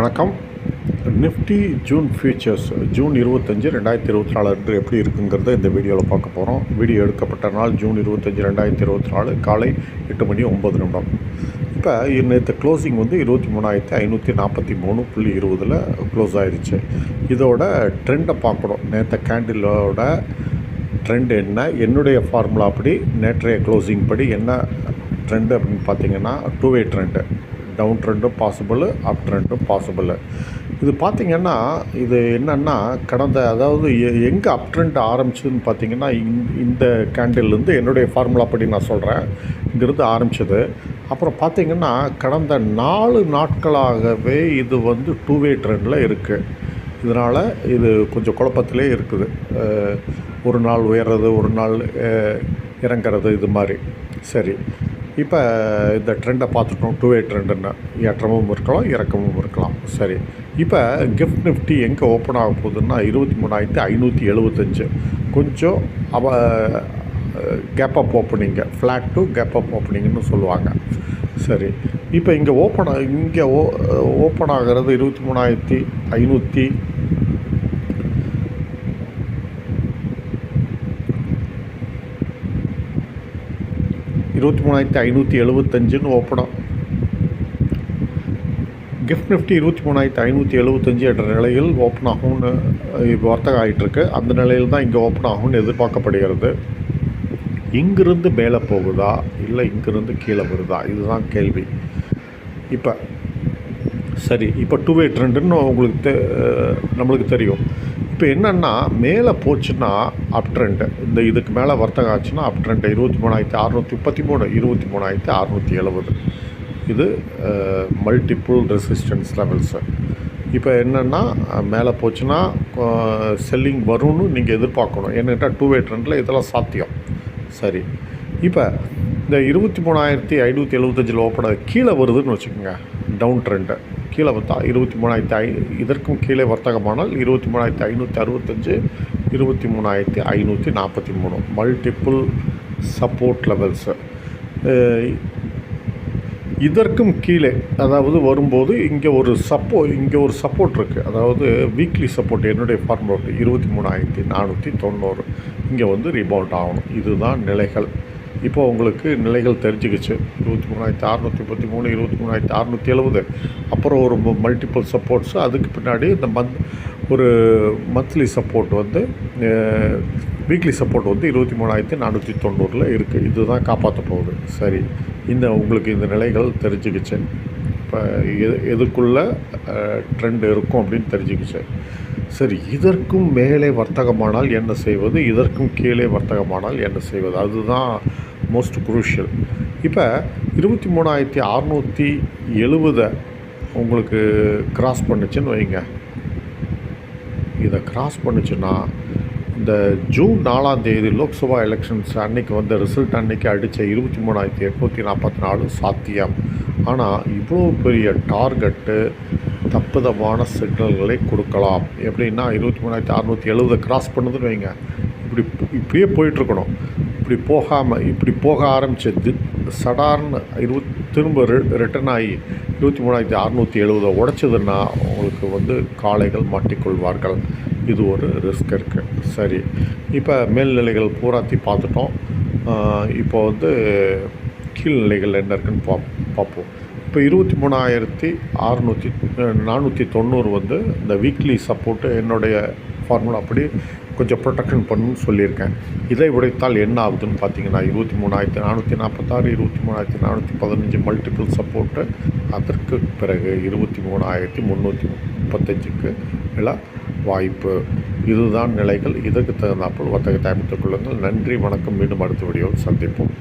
வணக்கம். Nifty June features June இருபத்தஞ்சி ரெண்டாயிரத்தி இருபத்தி நாலு அன்று எப்படி இருக்குங்கிறத இந்த வீடியோவில் பார்க்க போகிறோம் வீடியோ எடுக்கப்பட்ட நாள் ஜூன் இருபத்தஞ்சி ரெண்டாயிரத்தி இருபத்தி நாலு காலை எட்டு மணி ஒம்பது நிமிடம். இப்போ நேற்று க்ளோசிங் வந்து இருபத்தி மூணாயிரத்தி ஐநூற்றி நாற்பத்தி மூணு புள்ளி இருபதில் க்ளோஸ் ஆயிடுச்சு இதோட ட்ரெண்டை பார்க்கணும். நேற்று கேண்டிலோட ட்ரெண்ட் என்ன? என்னுடைய ஃபார்முலா படி நேற்றைய க்ளோசிங் படி என்ன ட்ரெண்டு அப்படின்னு பார்த்தீங்கன்னா டூ வே ட்ரெண்டு டவுன் ட்ரெண்டும் பாசிபிள் அப் ட்ரெண்டும் பாசிபிள் இது பார்த்திங்கன்னா இது என்னென்னா கடந்த அதாவது எங்கே அப் ட்ரெண்ட் ஆரம்பிச்சதுன்னு பார்த்தீங்கன்னா இந்த- இந்த கேண்டில்லேருந்து என்னுடைய ஃபார்முலா படி நான் சொல்கிறேன் இங்கிருந்து ஆரம்பிச்சது. அப்புறம் பார்த்திங்கன்னா கடந்த நாலு நாட்களாகவே இது வந்து டூ வே ட்ரெண்டில் இருக்குது இதனால் இது கொஞ்சம் குழப்பத்திலே இருக்குது. ஒரு நாள் உயர்றது ஒரு நாள் இறங்கிறது இறங்குறது இது மாதிரி. சரி. இப்போ இந்த ட்ரெண்டை பார்த்துட்டோம். டூ வே ட்ரெண்டுன்னு. ஏற்றமும் இருக்கலாம் இறக்கமும் இருக்கலாம். சரி. இப்போ கிஃப்ட் நிஃப்டி எங்கே ஓப்பன் ஆக போகுதுன்னா இருபத்தி மூணாயிரத்தி ஐநூற்றி எழுபத்தஞ்சு. கொஞ்சம் அவ கேப் அப் ஓப்பனிங்க ஃப்ளாட் டு கேப் அப் ஓப்பனிங்னு சொல்லுவாங்க. சரி. இப்போ இங்கே ஓப்பன் இங்கே ஓ ஓப்பன் ஆகிறது இருபத்தி மூணாயிரத்தி ஐநூற்றி இருபத்தி மூணாயிரத்தி ஐநூற்றி எழுபத்தஞ்சுன்னு ஓப்பனாக கிஃப்ட் நிஃப்டி இருபத்தி மூணாயிரத்தி ஐநூற்றி எழுபத்தஞ்சு என்ற நிலையில் ஓப்பன் ஆகும்னு இப்போ வர்த்தகம் ஆகிட்டுருக்கு அந்த நிலையில் தான் இங்கே ஓப்பன் ஆகும்னு எதிர்பார்க்கப்படுகிறது. இங்கிருந்து மேலே போகுதா? இல்லை இங்கிருந்து கீழே வருதா? இதுதான் கேள்வி. இப்போ சரி இப்போ டூ வே ட்ரெண்டுன்னு உங்களுக்கு தெ நம்மளுக்கு தெரியும். இப்போ என்னென்னா மேலே போச்சுன்னா அப் ட்ரெண்டு இந்த இதுக்கு மேலே வர்த்தகம் ஆச்சுன்னா அப் ட்ரெண்டு இருபத்தி மூணாயிரத்தி அறநூற்றி முப்பத்தி மூணு இருபத்தி மூணாயிரத்தி அறநூற்றி எழுபது. இது மல்டிப்புள் ரெசிஸ்டன்ஸ் லெவல்ஸு இப்போ என்னென்னா மேலே போச்சுன்னா செல்லிங் வரும்னு நீங்கள் எதிர்பார்க்கணும். என்னென்னா டூ வே ட்ரெண்டில் இதெல்லாம் சாத்தியம். சரி. இப்போ இந்த இருபத்தி மூணாயிரத்தி ஐநூற்றி எழுபத்தஞ்சில் ஓப்பன் கீழே வருதுன்னு வச்சுக்கோங்க டவுன் ட்ரெண்டு கீழே பார்த்தா இருபத்தி மூணாயிரத்தி ஐ இதற்கும் கீழே வர்த்தகமானால் இருபத்தி மூணாயிரத்தி ஐநூற்றி அறுபத்தஞ்சு இருபத்தி மூணாயிரத்தி ஐநூற்றி நாற்பத்தி மூணு. மல்டிப்புள் சப்போர்ட் லெவல்ஸு இதற்கும் கீழே அதாவது வரும்போது இங்கே ஒரு சப்போ இங்கே ஒரு சப்போர்ட் இருக்குது அதாவது வீக்லி சப்போர்ட் என்னுடைய ஃபார்முலா இருபத்தி மூணாயிரத்தி நானூற்றி தொண்ணூறு. இங்கே வந்து ரிபவுண்ட் ஆகணும். இதுதான் நிலைகள். இப்போ உங்களுக்கு நிலைகள் தெரிஞ்சுக்கிச்சு. இருபத்தி மூணாயிரத்தி அறநூற்றி முப்பத்தி மூணு இருபத்தி மூணாயிரத்தி அறநூற்றி எழுபது அப்புறம் ஒரு மல்டிபிள் சப்போர்ட்ஸு அதுக்கு பின்னாடி இந்த மந்த் ஒரு மந்த்லி சப்போர்ட் வந்து வீக்லி சப்போர்ட் வந்து இருபத்தி மூணாயிரத்தி நானூற்றி தொண்ணூறில் இருக்குது இதுதான் காப்பாற்ற போகுது. சரி. இந்த உங்களுக்கு இந்த நிலைகள் தெரிஞ்சுக்கிச்சு. இப்போ எது எதுக்குள்ளே ட்ரெண்ட் இருக்கும் அப்படின்னு தெரிஞ்சுக்கிச்சு. சரி இதற்கும் மேலே வர்த்தகமானால் என்ன செய்வது? இதற்கும் கீழே வர்த்தகமானால் என்ன செய்வது? அதுதான் மோஸ்ட் குரூஷியல் இப்போ இருபத்தி மூணாயிரத்தி அறநூற்றி எழுபதை உங்களுக்கு கிராஸ் பண்ணுச்சுன்னு வைங்க. இதை கிராஸ் பண்ணுச்சுன்னா இந்த ஜூன் நாலாம் தேதி லோக்சபா எலெக்ஷன்ஸ் அன்னைக்கு வந்த ரிசல்ட் அன்னைக்கு அடித்த இருபத்தி மூணாயிரத்தி எட்நூற்றி நாற்பத்தி நாலு சாத்தியம். ஆனால் இவ்வளோ பெரிய டார்கெட்டு தப்புதமான சிக்னல்களை கொடுக்கலாம். எப்படின்னா இருபத்தி மூணாயிரத்தி அறநூற்றி எழுபது கிராஸ் பண்ணுதுன்னு வைங்க. இப்படி இப்படியே போயிட்டுருக்கணும். இப்படி போகாமல் இப்படி போக ஆரம்பிச்சது சடார்னு இருபத் திரும்ப ரிட்டர்ன் ஆகி இருபத்தி மூணாயிரத்தி அறநூற்றி எழுபதை உடைச்சதுன்னா உங்களுக்கு வந்து காளைகள் மாட்டிக்கொள்வார்கள். இது ஒரு ரிஸ்க் இருக்குது சரி. இப்போ மேல்நிலைகள் பூராத்தி பார்த்துட்டோம். இப்போ வந்து கீழ்நிலைகள் என்ன இருக்குன்னு பா பார்ப்போம். இப்போ இருபத்தி மூணாயிரத்தி அறநூற்றி நானூற்றி தொண்ணூறு வந்து இந்த வீக்லி சப்போர்ட்டு என்னுடைய ஃபார்முலா அப்படி கொஞ்சம் ப்ரொடெக்ஷன் பண்ணணும்னு சொல்லியிருக்கேன். இதை உடைத்தால் என்ன ஆகுதுன்னு பார்த்தீங்கன்னா இருபத்தி மூணாயிரத்தி நானூற்றி நாற்பத்தாறு இருபத்தி மூணாயிரத்தி நானூற்றி பதினஞ்சு மல்டிபிள் சப்போர்ட்டு அதற்கு பிறகு இருபத்தி மூணாயிரத்தி முந்நூற்றி முப்பத்தஞ்சுக்கு விழ வாய்ப்பு. இதுதான் நிலைகள். இதற்கு தகுந்தாற்போல் வர்த்தகத்தை அமைத்துக் கொள்ளுங்கள். நன்றி வணக்கம். மீண்டும் அடுத்த வீடியோவில் சந்திப்போம்.